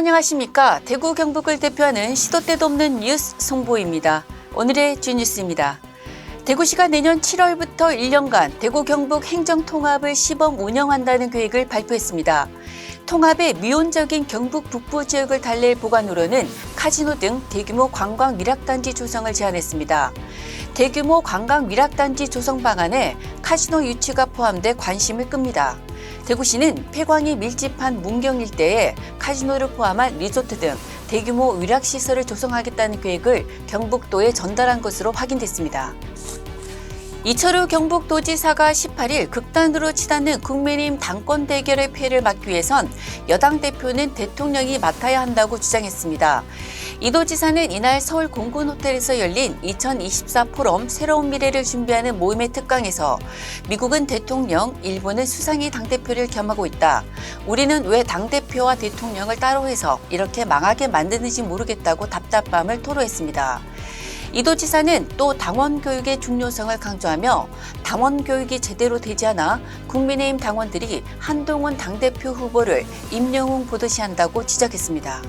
안녕하십니까. 대구 경북을 대표하는 시도 때도 없는 뉴스 송보입니다. 오늘의 주뉴스입니다. 대구시가 내년 7월부터 1년간 대구 경북 행정 통합을 시범 운영한다는 계획을 발표했습니다. 통합의 미온적인 경북 북부 지역을 달랠 보관으로는 카지노 등 대규모 관광 미락단지 조성을 제안했습니다. 대규모 관광 미락단지 조성 방안에 카지노 유치가 포함돼 관심을 끕니다. 대구시는 폐광이 밀집한 문경 일대에 카지노를 포함한 리조트 등 대규모 위락시설을 조성하겠다는 계획을 경북도에 전달한 것으로 확인됐습니다. 이철우 경북도지사가 18일 극단으로 치닫는 국민의힘 당권 대결의 피해를 막기 위해선 여당 대표는 대통령이 맡아야 한다고 주장했습니다. 이 도 지사는 이날 서울 공군 호텔에서 열린 2024 포럼 새로운 미래를 준비하는 모임의 특강에서 미국은 대통령, 일본은 수상이 당대표를 겸하고 있다. 우리는 왜 당대표와 대통령을 따로 해서 이렇게 망하게 만드는지 모르겠다고 답답함을 토로했습니다. 이도 지사는 또 당원 교육의 중요성을 강조하며 당원 교육이 제대로 되지 않아 국민의힘 당원들이 한동훈 당대표 후보를 임영웅 보듯이 한다고 지적했습니다.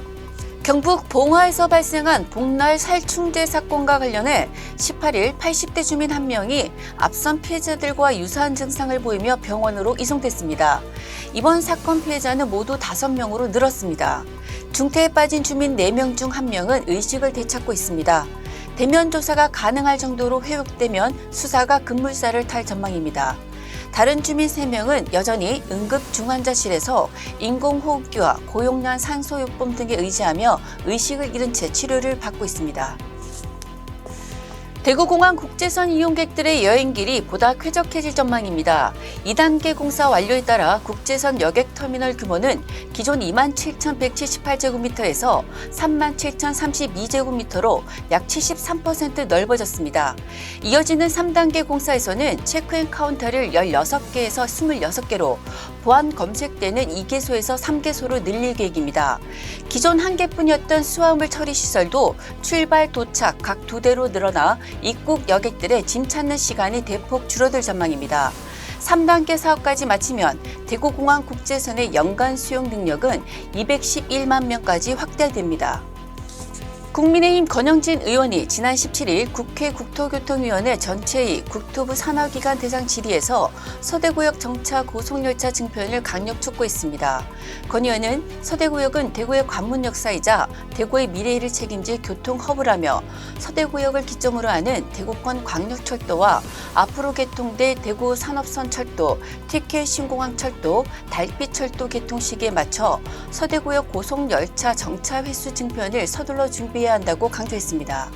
경북 봉화에서 발생한 복날 살충제 사건과 관련해 18일 80대 주민 한 명이 앞선 피해자들과 유사한 증상을 보이며 병원으로 이송됐습니다. 이번 사건 피해자는 모두 5명으로 늘었습니다. 중태에 빠진 주민 4명 중 1명은 의식을 되찾고 있습니다. 대면 조사가 가능할 정도로 회복되면 수사가 급물살을 탈 전망입니다. 다른 주민 3명은 여전히 응급 중환자실에서 인공호흡기와 고용량 산소요법 등에 의지하며 의식을 잃은 채 치료를 받고 있습니다. 대구공항 국제선 이용객들의 여행길이 보다 쾌적해질 전망입니다. 2단계 공사 완료에 따라 국제선 여객 터미널 규모는 기존 27,178제곱미터에서 37,032제곱미터로 약 73% 넓어졌습니다. 이어지는 3단계 공사에서는 체크인 카운터를 16개에서 26개로 보안 검색대는 2개소에서 3개소로 늘릴 계획입니다. 기존 1개뿐이었던 수화물 처리 시설도 출발 도착 각 두 대로 늘어나 입국 여객들의 짐 찾는 시간이 대폭 줄어들 전망입니다. 3단계 사업까지 마치면 대구공항 국제선의 연간 수용 능력은 211만 명까지 확대됩니다. 국민의힘 권영진 의원이 지난 17일 국회 국토교통위원회 전체의 국토부 산하기관 대상 질의에서 서대구역 정차 고속열차 증편을 강력 촉구했습니다. 권 의원은 서대구역은 대구의 관문 역사이자 대구의 미래를 책임질 교통 허브라며 서대구역을 기점으로 하는 대구권 광역철도와 앞으로 개통될 대구 산업선 철도, TK 신공항 철도, 달빛 철도 개통 시기에 맞춰 서대구역 고속열차 정차 횟수 증편을 서둘러 준비 해야 한다고 강조했습니다.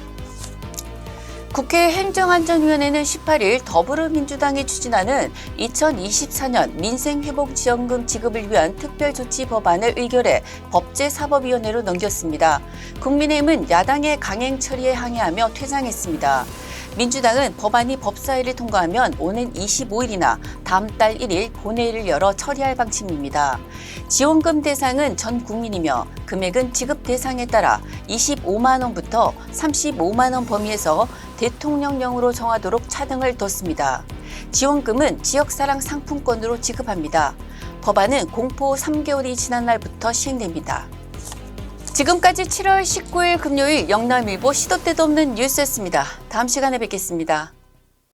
국회 행정안전위원회는 18일 더불어민주당이 추진하는 2024년 민생회복지원금 지급을 위한 특별조치 법안을 의결해 법제사법위원회로 넘겼습니다. 국민의힘은 야당의 강행 처리에 항의하며 퇴장했습니다. 민주당은 법안이 법사위를 통과하면 오는 25일이나 다음 달 1일 본회의를 열어 처리할 방침입니다. 지원금 대상은 전 국민이며 금액은 지급 대상에 따라 25만 원부터 35만 원 범위에서 대통령령으로 정하도록 차등을 뒀습니다. 지원금은 지역사랑 상품권으로 지급합니다. 법안은 공포 3개월이 지난 날부터 시행됩니다. 지금까지 7월 19일 금요일 영남일보 시도 때도 없는 뉴스였습니다. 다음 시간에 뵙겠습니다.